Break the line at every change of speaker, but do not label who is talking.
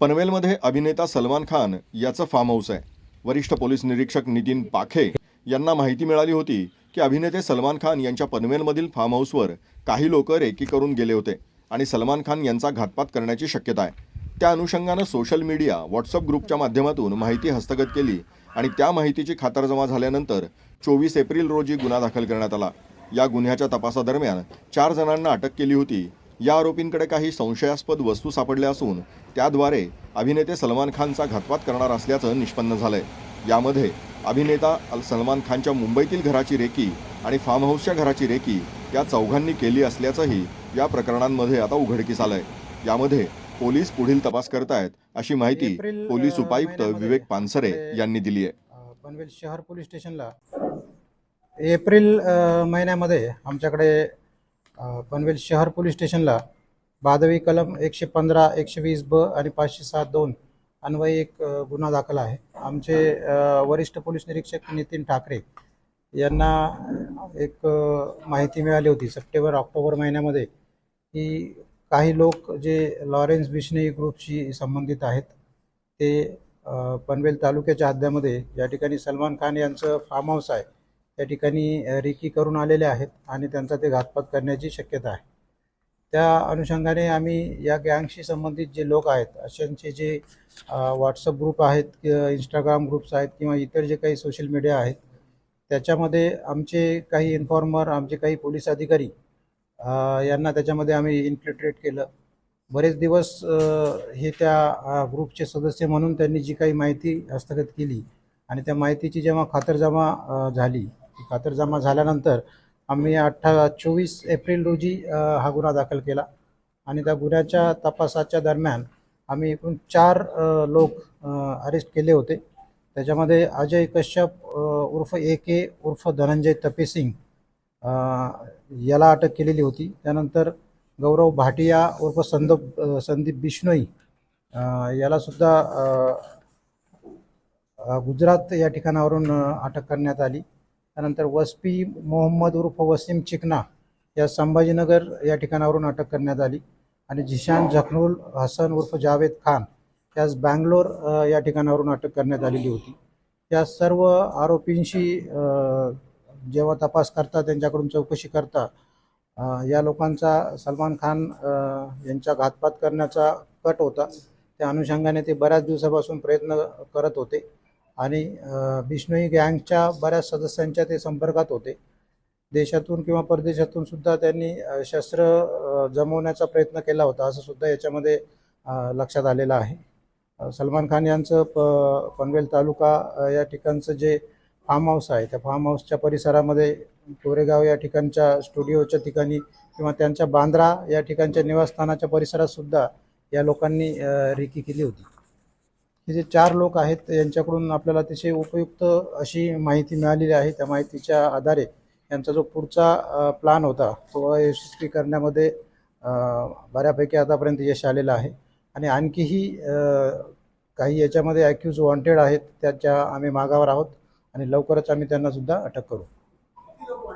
पनवेलमध्ये अभिनेता सलमान खान याचं फार्म हाऊस आहे. वरिष्ठ पोलीस निरीक्षक नितीन पाखे यांना माहिती मिळाली होती की अभिनेते सलमान खान यांच्या पनवेलमधील फार्म हाऊसवर काही लोक रेकी करून गेले होते आणि सलमान खान यांचा घातपात करण्याची शक्यता आहे. त्या अनुषंगानं सोशल मीडिया व्हॉट्सअप ग्रुपच्या माध्यमातून माहिती हस्तगत केली आणि त्या माहितीची खातरजमा झाल्यानंतर चोवीस एप्रिल रोजी गुन्हा दाखल करण्यात आला. या गुन्ह्याच्या तपासादरम्यान चार जणांना अटक केली होती या आरोपींकडे काही संशयास्पद वस्तू सापडल्या असून त्याद्वारे अभिनेते सलमान खानचा घातपात करणार असल्याचं निष्पन्न झालंय. यामध्ये अभिनेता अल- सलमान खानच्या मुंबईतील घराची रेकी आणि फार्म हाऊसच्या घराची रेकी या चौघांनी केली असल्याचंही या प्रकरणांमध्ये आता उघडकीस आलंय. यामध्ये पोलीस पुढील तपास करतायत अशी माहिती पोलीस उपायुक्त विवेक पानसरे यांनी दिली आहे
पनवेल शहर पोलीस स्टेशनला एप्रिल महिन्यामध्ये आमच्याकडे पनवेल शहर पोलीस स्टेशनला बादवी कलम एकशे पंधरा एकशे वीस ब आणि पाचशे सात दोन अन्वय एक गुन्हा दाखल आहे. आमचे वरिष्ठ पोलीस निरीक्षक नितीन ठाकरे यांना एक माहिती मिळाली होती सप्टेंबर ऑक्टोबर महिन्यामध्ये की काही लोक जे लॉरेन्स बिश्नोई ग्रुपशी संबंधित आहेत ते पनवेल तालुक्याच्या हद्द्यामध्ये ज्या ठिकाणी सलमान खान यांचं फार्म हाऊस आहे. त्या ठिकाणी रिकी रेकी करून आलेले आहेत आणि त्यांचा ते घातपात करण्याची शक्यता आहे. त्या अनुषंगाने आम्ही या गँगशी संबंधित जे लोक आहेत अशांचे जे व्हॉट्सअप ग्रुप आहेत इंस्टाग्राम ग्रुप्स आहेत किंवा इतर जे काही सोशल मीडिया आहेत त्याच्यामध्ये आमचे काही इन्फॉर्मर आमचे काही पोलीस अधिकारी यांना त्याच्यामध्ये आम्ही इन्फिल्ट्रेट केलं. बरेच दिवस हे त्या ग्रुपचे सदस्य म्हणून त्यांनी जी काही माहिती हस्तगत केली आणि त्या माहितीची जेव्हा खातरजमा झाली ती खातरजमा झाल्यानंतर आम्ही अठ्ठा चोवीस एप्रिल रोजी हा गुन्हा दाखल केला. आणि त्या गुन्ह्याच्या तपासाच्या दरम्यान आम्ही एकूण चार लोक अरेस्ट केले होते. त्याच्यामध्ये अजय कश्यप उर्फ ए के उर्फ धनंजय तपेसिंग याला अटक केलेली होती. त्यानंतर गौरव भाटिया उर्फ संदप संदीप बिश्नोई यालासुद्धा गुजरात या ठिकाणावरून अटक करण्यात आली. त्यानंतर वसपी मोहम्मद उर्फ वसीम चिकना या संभाजीनगर या ठिकाणावरून अटक करण्यात आली. आणि झिशान जखनुल हसन उर्फ जावेद खान यास बँगलोर या ठिकाणावरून अटक करण्यात आलेली होती. या सर्व आरोपींशी जेव्हा तपास करता त्यांच्याकडून चौकशी करता या लोकांचा सलमान खान यांच्या यांचा घातपात करण्याचा कट होता. त्या अनुषंगाने ते बऱ्याच दिवसापासून प्रयत्न करत होते. आणि अ, बिश्नोई गँगच्या बऱ्याच सदस्यांच्या ते संपर्कात होते. देशातून किंवा परदेशातून सुद्धा त्यांनी शस्त्र जमवण्याचा प्रयत्न केला होता असं सुद्धा याच्यामध्ये लक्षात आलेलं आहे. सलमान खान यांचं प पनवेल तालुका या ठिकाणचं जे फार्म हाऊस आहे त्या फार्म हाऊसच्या परिसरामध्ये कोरेगाव या ठिकाणच्या स्टुडिओच्या ठिकाणी किंवा त्यांच्या बांद्रा या ठिकाणच्या निवासस्थानाच्या परिसरात सुद्धा या लोकांनी अ, रेकी केली होती. हे जे चार लोक आहेत यांच्याकडून आपल्याला अतिशय उपयुक्त अशी माहिती मिळालेली आहे. त्या माहितीच्या आधारे यांचा जो पुढचा प्लान होता तो यशस्वी करण्यामध्ये बऱ्यापैकी आतापर्यंत यश आलेलं आहे. आणि आणखीही काही याच्यामध्ये ॲक्यूज वॉन्टेड आहेत त्याच्या आम्ही मागावर आहोत आणि लवकरच आम्ही त्यांनासुद्धा अटक करू.